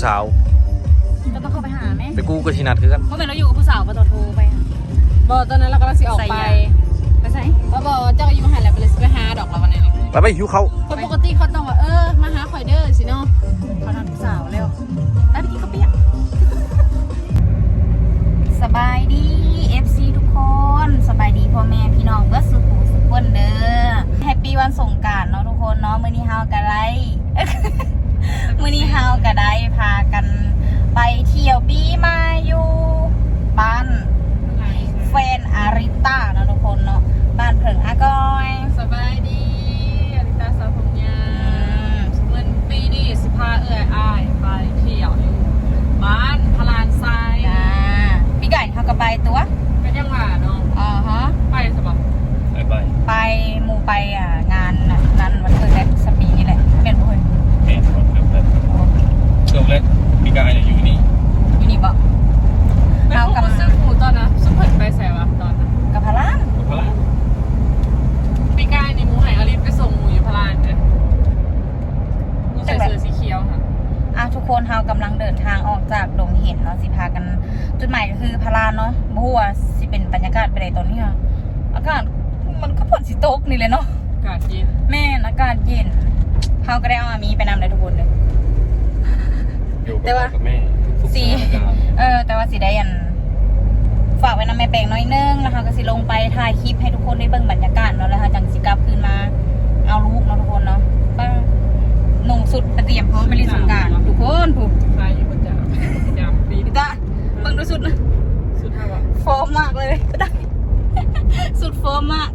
ผู้สาวเราต้องเข้าไปหาไหมไปกู้กับทีนัดคือกันเมื่อไหร่เราอยู่กับผู้สาวก็ต้องโทรไปหาบอตอนนั้นเรากำลังสิออกไปไปใส่แล้วบอกว่าเจ้าก็อยู่มหาลัยไปเลยสิไปหาดอกเราวันนี้ไปไปหิวเขาคนปกติเขาต้องว่าเออมาหาข่อยเด้อสิเนาะเขานัดผู้สาวแล้วได้ไปกินข้าวเปียกสบายดี FC ทุกคนสบายดีพ่อแม่พี่น้องเบิร์สุขุสุขคนเด้อแฮปปี้วันสงกรารเนาะทุกคนเนาะมื้อนี้เฮาก็ได้ มื้อนี้เฮาก็ได้พากันไปเที่ยวปีใหมาอยู่บ้านแฟนอาริต้าเนาะทุกคนเนาะบ้านเผิงอากอยสบายดีอริตาสาวผมยาอืมเมื่อปีนี้สิพาเอื้อยอ้ายไปเที่ยวอยู่บ้านพลานทรายจ้าพี่ไก่เขาก็ไปตัวก็ยังว่าเนาะอ๋อฮะไปสบายไปไปไปหมู่ไปอะงานน่ะงานวันเกิดแรกสปีนี่แหละเป็นบ่เพิ่น แม่ครับเริ่มแรกเริ่มแรกมีกายอยู่นี่ อยู่นี่บ่ ไปพบกับซึ่งหมูตอนนะซึ่งเพิ่นไปใส่วะตอนนั้น กับพาราน กับพระ ปีกายในหมูไหอลิสไปส่งหมูอยู่พลานเนี่ยหมูใส่เสื้อสีเขียวค่ะ อะทุก คนเฮากำลังเดินทางออกจากดงเห็นเนาะสิพากัน จุดหมายก็คือพารานเนาะบ่ฮู้ว่าสิเป็นบรรยากาศไปได้ตอนนี้ค่ะอากาศมันก็ฝนสิตกนี่แหละเนาะอากาศเย็นแม่นอากาศเย็นเฮาก็ได้เอาอามีไปนำเลยทุกคนเลยอยู่แต่ว่ากับแม่ทุกสีสถานการณ์เออ แต่ว่าสิได้อันฝากไว้นำแม่แปลงน้อยนึงแล้วเขาก็สิลงไปถ่ายคลิปให้ทุกคนได้เบิ่งบรรยากาศเนาะแล้วเขาจังสิกลับคืนมา เอาลูกเนาะทุกคนเนาะป้าห นุ่งสุดเตรียมพร้อมไปเล่นสงกรารทุกคนผูกใครอยู่บนจ่าจ่าปีพี่ตาเบิ่งดูสุดนะสุดท้ายวะโฟอร์มมากเลยพี่ตาสุดโฟอร์มมาก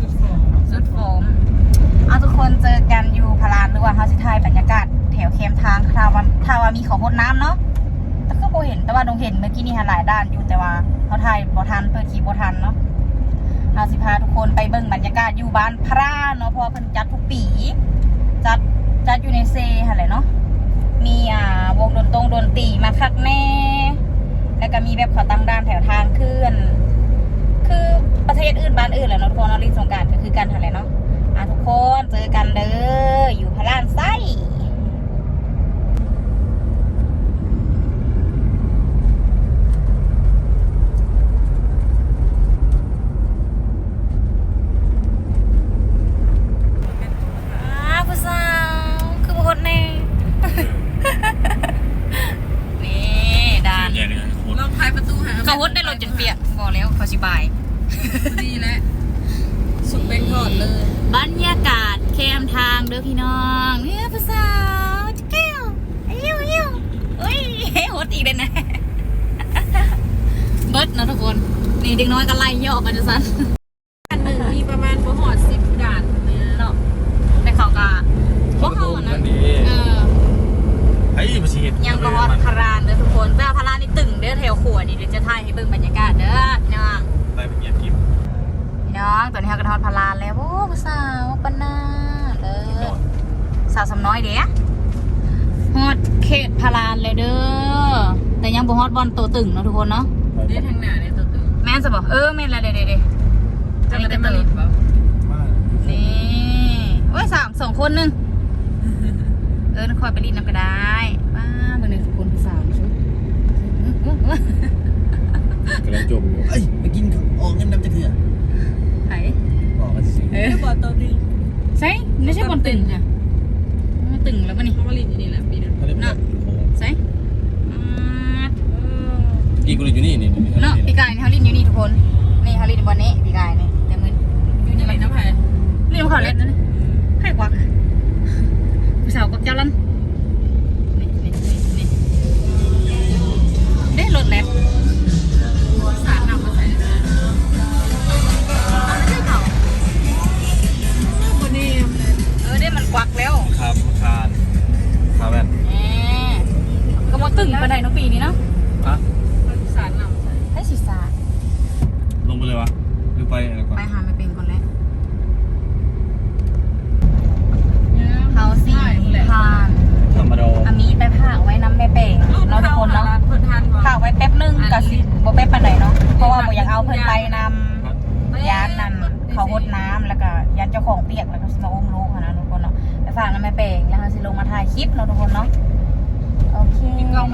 สุดสองสุดโฟมเอาทุกคนเจอกันอยู่พารานหรือว่าเฮาสิถ่ายบรรยากาศแถวเคมทางถ้าว่าถ้าว่ามีเขาพดน้ำเนาะแต่ก็บ่เห็นแต่ว่าดงเห็นเมื่อกี้นี่หาหลายด้านอยู่แต่ว่าเขาถ่ายบ่ทันเปิดคลิปบ่ทันเนาะเฮาสิพาทุกคนไปเบิ่งบรรยากาศอยู่บ้านพระเนาะเพราะว่าเพิ่นจัดทุกปี จัดจัดอยู่ในเซหั่ะแหละเนาะมีอ่าวงดนตรงดนตรีมาคักแน่ แล้วก็มีแบบขอตั้งด้านแถวทางขึ้น คือประเทศอื่นบ้านอื่นแหละเนาะทุกคนเนาะลินสงการก็คือกันหั่ะแหละเนาะอะทุกคนเจอกันเด้ออยู่พระลานไส้อ้าวผู้สาวคือบุคคลแน่ นี่ดาน ใหญ่เลยโคตร ลองพายประตูหา เขาวดได้รถจนเปียกบอกแล้วเขาสิบาย ดีแล้วสุดเป็นทอดเลย บรรยากาศแคมทางเด้อพี่น้องเนี่ยผู้สาวจะแก้วเอ้วเอ้วเอ้ยโหดอีกเลยนะ เบิร์ดนะทุกคน นี่เด็กน้อยก็ไล่ย่อกันจะสั้น อันหนึ่งมีประมาณบ่หอดสิบด่านเนี่ย เนาะแต่เขาก็พวกเขาอะนะ ดี เออ ไอ้มาชีด ยังบฮอดพารานเด้อทุกคนแต่ว่าพารานนี่ตึงเด้อแถวขวดนี่เดี๋ยวจะถ่ายให้เบิ่งบรรยากาศเด้อพี่น้อง ได้เป็นเงียบกิบ พี่น้องตอนนี้เขาก็ทอดพารานแล้วโอ้ผู้สาวปานนาเด้อ สาวสำน้อยเด้ฮอดเขตพาราน เลยเด้อ แต่ยังบ่ฮอดบอลตัวตึงเนาะทุกคนเนาะได้ทางหน้าเนี่ยตัวตึงแม่นจะบอกเออแม่นอะไรเด้เด้เด้จะมาได้มาลิดเปล่านี่โอ้ยสามสองคนหนึง เออคอยไปรีดน้ำก็ได้ป้าเบอร์หนึ่งทุกคนผู้สาวชุดกำลังจมอยู่เอ้ยไปกินออกเงินน้ำจะเถื่อนไหนบอกกันสิเออบอลตัวตึงใช่ไม่ใช่บอลตึงค่ะมันตึงแล้วปะนี่เขามาลิดอยู่นี่แหละปีนั้น เขาเรียกว่าโอ้โห ใช่อ่า อีกูเลยอยู่นี่นี่นี่เนาะพี่กายนี่เขาลินอยู่นี่ทุกคน นี่เขาลินบอลนี้พี่กายนี่แต่มืออยู่นี่นี่ไหนมันน้ำแพงเรียกเขาเล่นนั่นนะให้กวักผู้สาวกับเจ้าลันนี่นี่นี่นี่เด้รถแลบสารนำมาใส่เอาไม่ใช่เขาคนนี้เออเด้มันกวักแล้วครับคานคาแว่นแหมก็มาตึงไปไหนเนาะปีนี้เนาะ อะ สารนำใส่ ให้ศีรษะ ลงไปเลยวะหรือไปอะไรก่อน ไปหาไม่เป็นก่อนแล้วเขาสี่ผ่าน ธรรมดา อามีไปผ่าไว้น้ำแม่เป่งเนาะทุกคนเนาะ เพิ่นทัน ผ่าไว้แป๊บนึง กับสิบ่แป๊บปานใดเนาะเพราะว่าบ่อยากเอาเพิ่นไปนำยานนั่นเขาหดน้ำแล้วก็ยานเจ้าของเปียกแล้วก็สิมาอุ้มลูกอะนะทุกคนเนาะไปฝากน้ำแม่เป่งแล้วเขาสิลงมาถ่ายคลิปเนาะทุกคนเนาะโอเค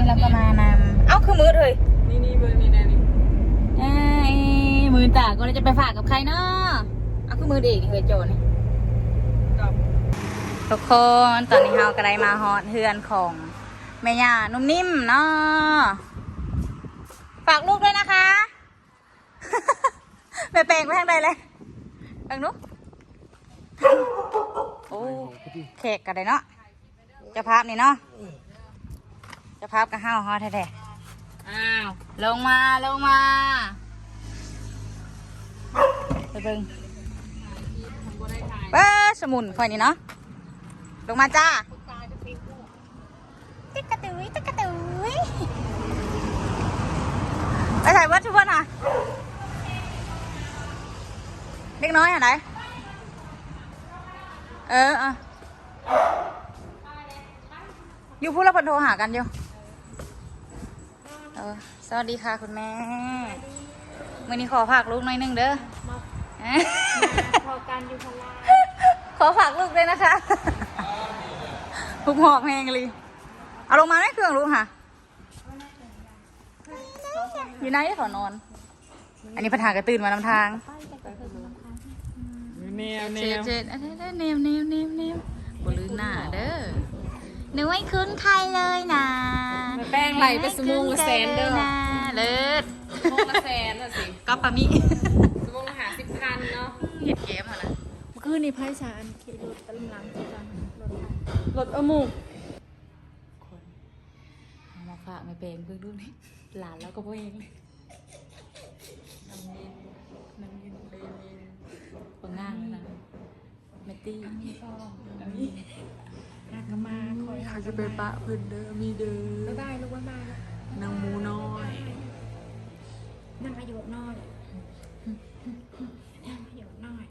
แล้วก็มานำเอ้าคือมืดเลยนี่นี่เบอร์นี่นะนี่เอ้ยมือตาก็เลยจะไปฝากกับใครเนาะเอาคือมือเด็กนี่เคยโจนี่กับทุกคนตอนนี้เราก็ได้มาฮอดเฮือนของแม่ย่านุ่มนิ่มเนาะ ฝากลูกด้วยนะคะแม่แปลงไปทางใดเลยทางนู้นโอ้แขกกันเลยเนาะเจะภาพนี่เนาะเจะภาพก็ห้าวฮอดแท้อ้าวๆลงมาลงมาไปเบิ่งทำก็ได้ถ่ายเบ้อสมุนค่อยนี่เนาะลงมาจ้า ติ๊กกระตุยติ๊กกระตุย ไปถ่ายวัดทุกคนอะเล็กน้อยอะไหนเออเอออยู่พูดแล้วเพิ่นโทรหากันอยู่เออสวัสดีค่ะคุณแม่มื่อนี้ขอฝากลูกหน่อยหนึงเด้อเอ้ยพอกันอยู่พลาขอฝากลูกด้วยนะคะลูกหอบแหงเลยเอาลงมาได้เครื่องลูกค่ะ อยู่ไหนขอนอน อันนี้ปัญหากระตื่นมานำทางแนวแนเจ็ดวเจ็ดอันนี้ได้เนมเนมเนมเนมบลืมหน้าเด้อหนูไม่คุ้นใครเลยนะแป้งไหลไปสมงละแสนเด้อนะเลิศสมงละแสนน่ะสิก็ปามิสมงละหาสิบพันเนาะเห็ดเกมอะนะเมื่อคืนนี้ไพ่ชาอันขี่รถตะลุมหลังที่กันรถไฟรถอมูกคนเอามาฝากไม่เป็นเพิ่งดูนี่ หลานแล้วก็พ่อเองน้ำเย็นน้ำเย็นเลยเย็นปังง่างนะเมตตี้งานก็มาคอยเขาจะไปปะเพื่อนเด้อมีเด้อบ๊ายบายลูกบ๊ายบายนางหมูน้อยนั่งอายุน้อยนั่งอายุน้อย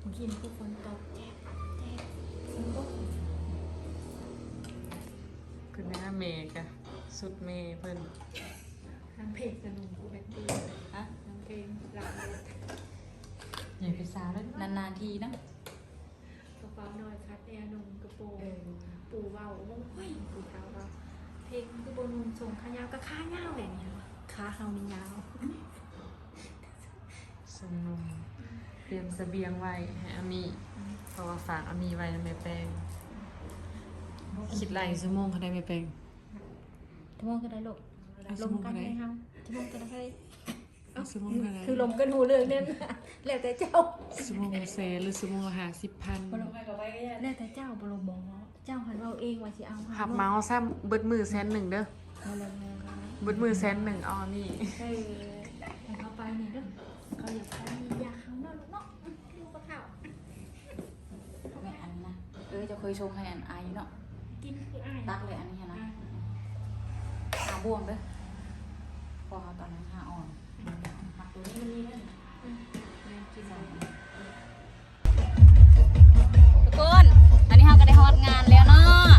เมื่อกี้นี่คือฝนตกแจ๊บแจ๊บฝนตก คือหน้าเมย์กะ สุดเมย์เพิ่นทางเพจสนุกกูเป็นตีฮะทางเพลงหลังรถอย่าไปซาแล้วนานๆทีนะกระเป๋าน้อยคัดแอร์นมกระโปรงปูเบาโอ้ยปูเท้าเราเพลงคือบนนมส่งขายาวก็ข้ายาวเลยเนี่ยขาเขานี่ยาวสมนมเตรียมเสบียงไว้ให้อามีเพราะว่าฝากอามีไว้ในแม่แป้งคิดไรชั่วโมงเขาได้แม่แป้ง ชั่วโมงก็ได้ลูกเอาลชั่วมโมงกัก็นได้ ได้เฮาชั่วโมงก็ได้เอาชั่วโมงก็ได้ คือลมกันหูเรื่องเนี่ยแล้วแต่เจ้าชั่วโมงละแสนหรือชั่วโมงละห้าสิบพันแล้วแต่เจ้าบรบอเจ้าหันเราเองว่าสิเอาหับเมาส์ซ้ำเบิดมือแสนหนึ่งเด้อเอาเลยเลยเบิดมือแสนหนึ่งอ๋อนี่เออให้เขาไปนี่เด้อเขาอยากไปอยากเขาเนาะลูกเนาะลูกก็เท่าแม่อันนะเออจะเคยชงให้อันไอเนาะกินคืออ้ายตักเลยอันนี้นะหา บวงเด้อพอเขาตอนนั้นหาอ่อนหักตัวนี้มันนี่เลยทุกคนอันนี้เราก็ได้ฮอดงานแล้วเนาะ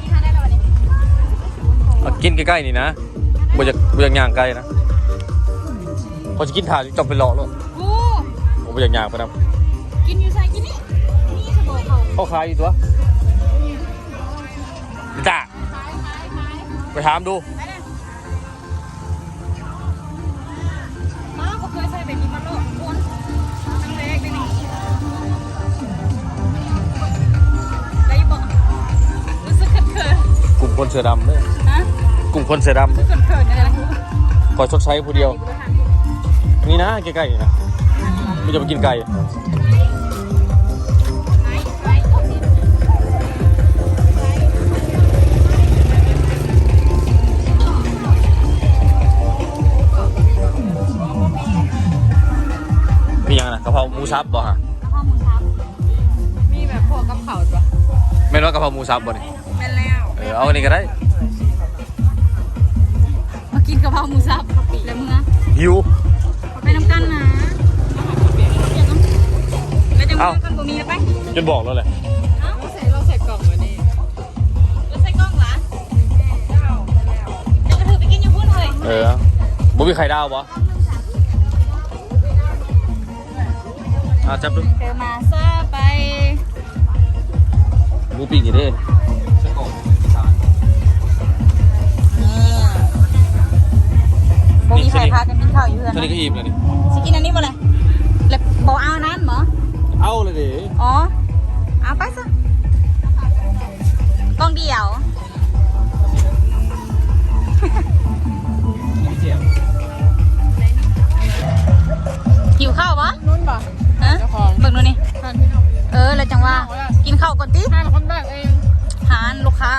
นี่ฮะได้แล้ววันนี้เอากินใกล้ๆนี่นะบ่จะบ่อยากย่างไกลนะเขาจะกินถ่านจอมไปรอแล้วโอ้ผมบ่อยากย่างไปนำกินอยู่ใส่กินนี่นี่สบู่เขาเขาขายอยู่ตัว ไปถามดู ไปเลยมาก็เคยใส่แบบนี้มาโลดคุณครั้งแรกเลยนี่ได้ยินบอกรู้สึกเขินกลุ่มคนเสือดำเลยๆนะกลุ่มคนเสือดรู้สึกเขินๆอะไรนะำคอยชดใช้ผู้เดียว นี่นะใกล้ๆนี่นะไม่จะไปกินไก่ กะเพราหมูสับบ่ฮะกระเพราหมูสับมีแบบพวกกับเขาจ้ะไม่นว่ากะเพราหมูสับบ่นี่เป็นแล้วเออเอาอันนี้ก็ได้ มากินกระเพราหมูสับแล้วมึงอะหิวไปน้ำกันนะแล้วจะมากันบ่มีแล้วไปจนบอกแล้วแหละเอ้าใส่เราใส่กล่องไว้นี่แล้วใส่กล้องเหรอจะกระถือไปกินอยู่พุ่นเลยเออบ่มีไข่ดาวบ่ อะจับดูเธอมาซาไปปูปิ้งอยู่เด้เส้นกรอกอีสานนี่บ่มีใครพากันกินข้าวอยู่เพื่อนตอนนี้ก็อิ่มแล้วนี่สิกินอันนี้บ่เลยแล้วบ่เอานั้นเหรอเอาเลยดิอ๋อเอาไปซะกล้องเดียว กินข้าวก่อนติทานคนแรกเองหานลูกค้า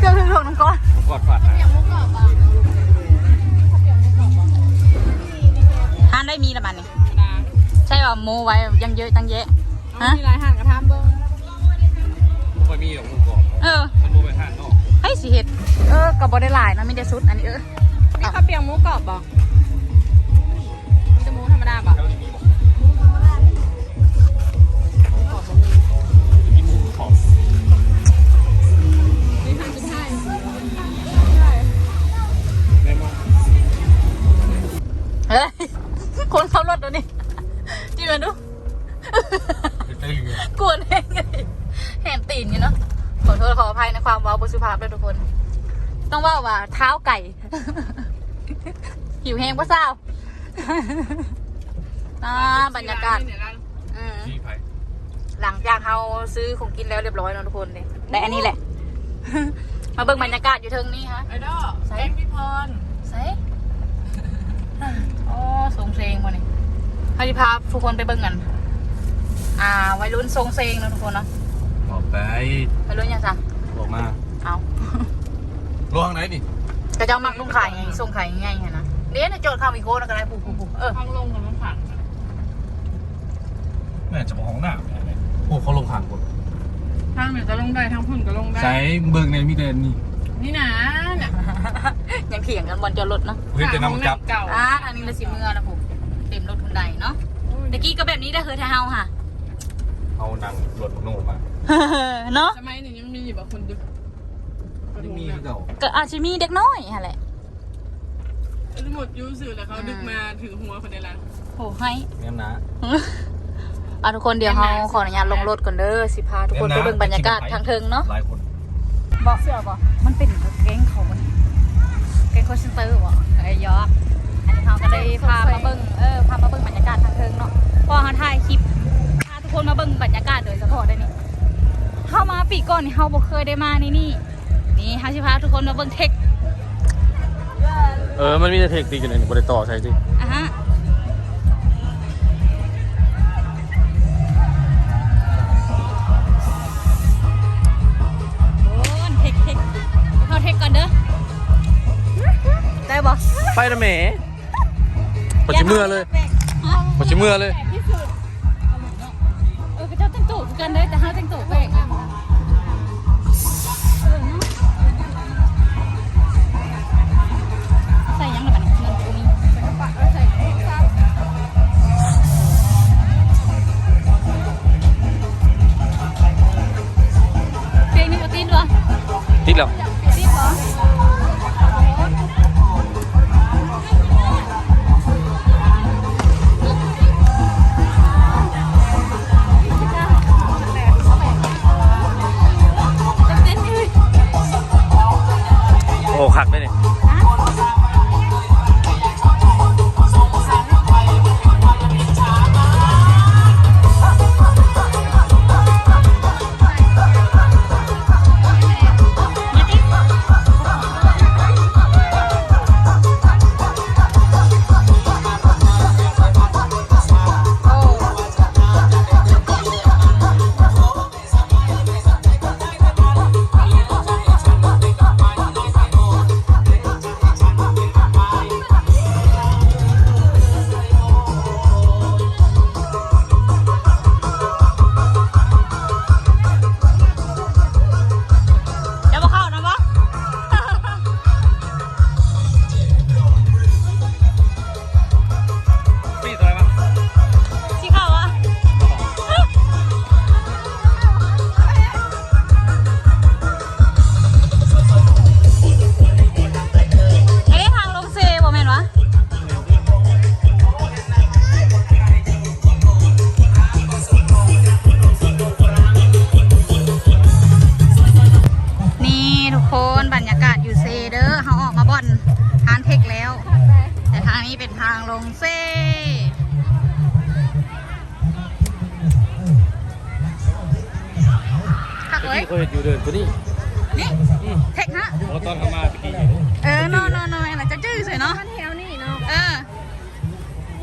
เกือบถึงถงน้ำก้อนผมกอดฝัดนะห้านได้มีละมันนี่ธรรมดาใช่ว่าโมไว้ยังเยอะตั้งเยอะเอามีหลายห่านกระทำเบิ้งไม่ค่อยมีหรอกหมูกรอบเออมันโมไปทานนอกให้สิเห็ดเออกับบได้หลายนะมีแต่ซุดอันนี้เออนี่ข้าวเปียกหมูกรอบบ่มีแต่หมูธรรมดาบ่แล้วนี่มีบอก เฮ้ยคนขับรถตัวนี้จีมันดูได้เรือกวนแห้งเลยแหนตีนอยู่เนาะขอโทษขออภัยในความเว้าบุสุภาพด้วยทุกคน ต้องว่าว่าเท้าไก่ หิวแห้งปะเศร้าอ่าบรรยากาศอืมที่ไผ่หลังจากเราซื้อของกินแล้วเรียบร้อยแล้วทุกคนเลยได้อันนี้แหละ มาเบิ่งบรรยากาศอยู่เทิงนี้ฮะไอดอลแองพี่พรใส่ โอ้ทรงเพลงมาเนี่ยให้พาทุกคนไปเบิ่งกัน อ่าวัยรุ่นทรงเพลงนะทุกคนเนาะบอกไปวัยรุ่นยังจ้ะบอกมาเอารอทางไหนนี่กระเจ้ามักลุงขายไงทรงขายไงฮะนะเดี๋ยวนะโจทย์ข้าวมีโก้นะก็ได้ปูปูปูเออทางลงกับมันผังแม่จะบอกของหน้าโอ้เขาลงขางคนทางเหนือก็ลงได้ทางพุ่นก็ลงได้ใช้เบิ่งในมีแต่นี่นี่ นะเนี่ยยังเถียงกันบนจอดรถเนาะเฮ้ยแต่น้ำจับ เก่าอ่าทางนี้ละสิเมื่อนะผมเต็มรถทุนใดเนาะตะกี้ก็แบบนี้ได้คือไทยเฮาค่ะ เอาหนังหลดโน่มาเนาะสมัยหนึ่งยังมีแบบคนดึกไม่มีเก่าก็อาจจะมีเด็กน้อยฮะแหละหมดยูสื่อแล้วเขาดึกมาถือหัวคนในร้านโหให้แม่นะอะทุกคนเดี๋ยวเราขออนุญาตลงรถก่อนเด้อสิพาทุกคนไปเบิ่งบรรยากาศทางเทิงเนาะหลายคนบอกเสื้อบอกมัน เป็นแก๊งเขาบ่นี่แก๊งโคชเซนเตอร์บ่ไอ้ยอกอันนี้เขาก็ได้พามาเบิ่งเออพามาเบิ่งบรรยากาศทางเทิงเนาะเพอเขาถ่ายคลิปพาทุกคนมาเบิ่งบรรยากาศโดยเฉพาะได้นี่เข้ามาปีก่อนนี่เขาบ่เคยได้มานี่นี่นี่เขาสิพาทุกคนมาเบิ่งเทคเออมันมีแต่เทคนิคอยู่ในบริต่อใช่สิอะฮะ ไปนะแหม่ปจิเมื่อเลยปจิเมื่อเลย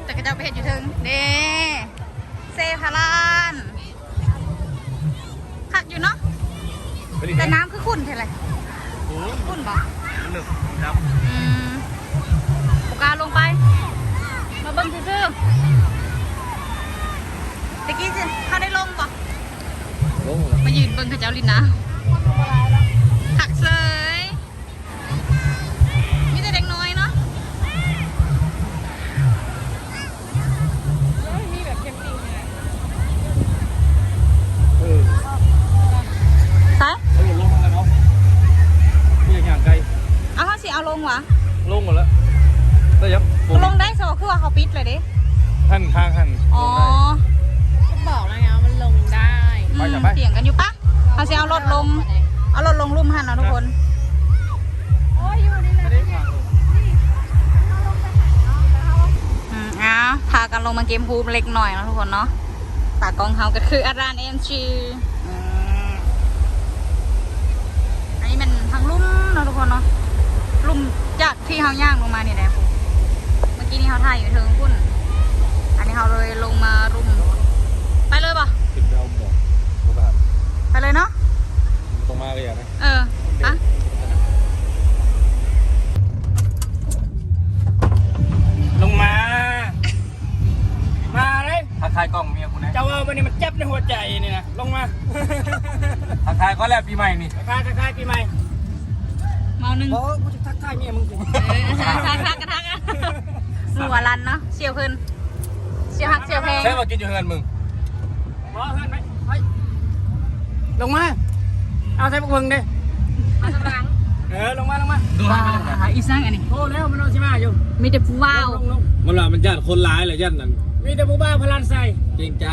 แต่ก็จะไปเห็นอยู่ถึงเด้เซพารานขักอยู่เนาะแต่น้ำคือขุ่นเท่าไหร่ขุ่นบ่หนึบครับอืมปากกาลงไป มาเบิ้งซื่อๆตะกี้สิเขาได้ลงปะลงแล้วมายืนเบิ้งเขาเจ้าลินนะหักเสย สิเอาลงวะลงหมดแล้วได้ยับลงได้สบคือว่าเขาปิดเลยเด้หันทางหันอ๋อก็บอกแล้วไงว่ามันลงได้อืไปมจ้ะไปเถียงกันอยู่ปะเขาสิเอารถลงเอารถลงลุ่มหันเนาะทุกคนโอ้ยอยู่นี่แหละไม่ได้ฟังอืมอะพากันลงมาเกมพูลเล็กหน่อยเนาะทุกคนเนาะตากล้องเฮาก็คืออารานเอ็มชีอันนี้เป็นทางลุ่มเนาะทุกคนเนาะ ลุ่มจากที่เฮาย่างลงมาเนี่ยแหละเมื่อกี้นี้เฮาถ่ายอยู่เทิงพุ่น อันนี้เฮาเลยลงมารุม ไปเลยปะขึ้นไปเอาหมวกหมวกทหารไปเลยเนาะตรงมาก็อย่างนะเอออะลงมา มาเลยทักทายกล้องเมียคุณนะเจ้าว่าวันนี้มันเจ็บในหัวใจนี่นะลงมาทักทายก็แล้วปีใหม่นี่ทักทายทักทายปีใหม่ เมาหนึ่งโอ้กูจะทักทายเมียมึงกูเออทักทักทักกระทักอะสัวรันเนาะเชียวขึ้นเชียวหักเชียวแพงใช่มากินอยู่เฮือนมึงบอกเพื่อนไปไปลงมา เอาใส่พวกมึงดิมาสรังเออลงมาลงมาดูให้มันยังไงอีสังอันนี้โอ้แล้วมันเอาชิมาอยู่มีแต่ผู้ว้าวลงลงมันว่ามันญาติคนร้ายเลยญาตินั่นมีแต่ผู้บ้าพลันใส่เกรงใจ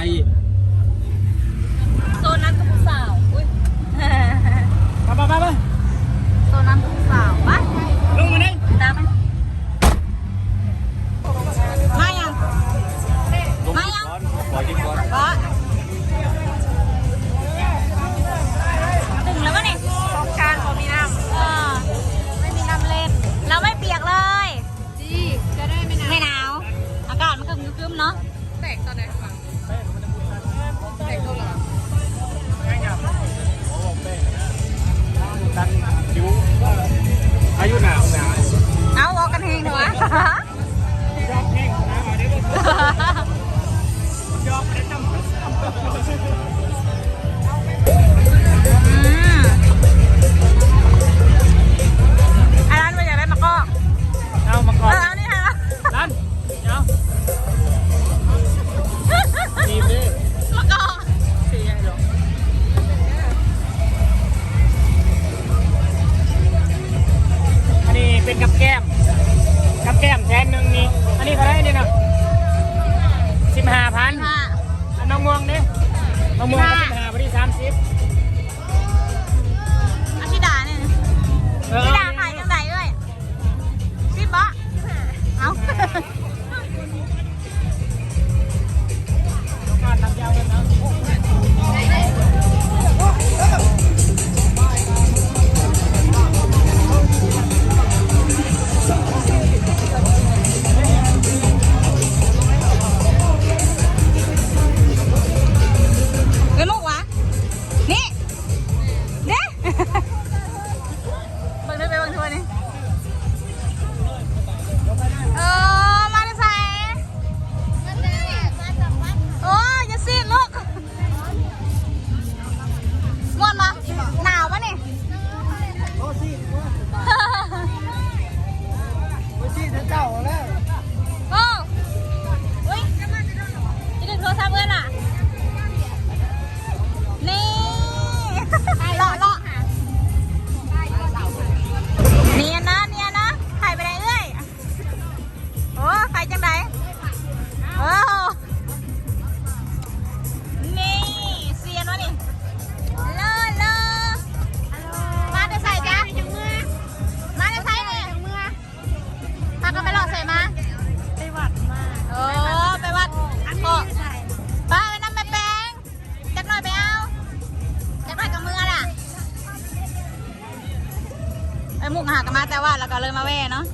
หากันมาแต่ว่าแล้วก็เลยมาแว่เนาะ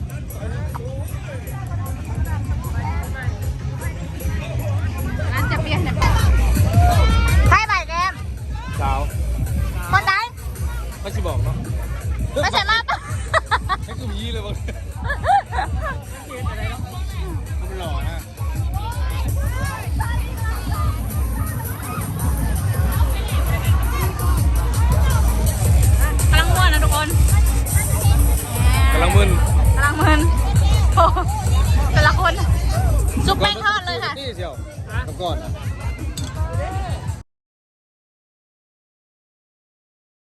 งั้นจะเปลี่ยนจะเปลี่ยนใครใบแกมสาวคนไหนไม่ใช่บอกเนาะไม่ใช่มาปะให้กูยี่เลยบอกมันหล่อนะำลังมึนกำลังมึนโอ้แต่ละคนซุปแป้งทอดเลยค่ะ นี่เชียวเมื่อก่อนอะ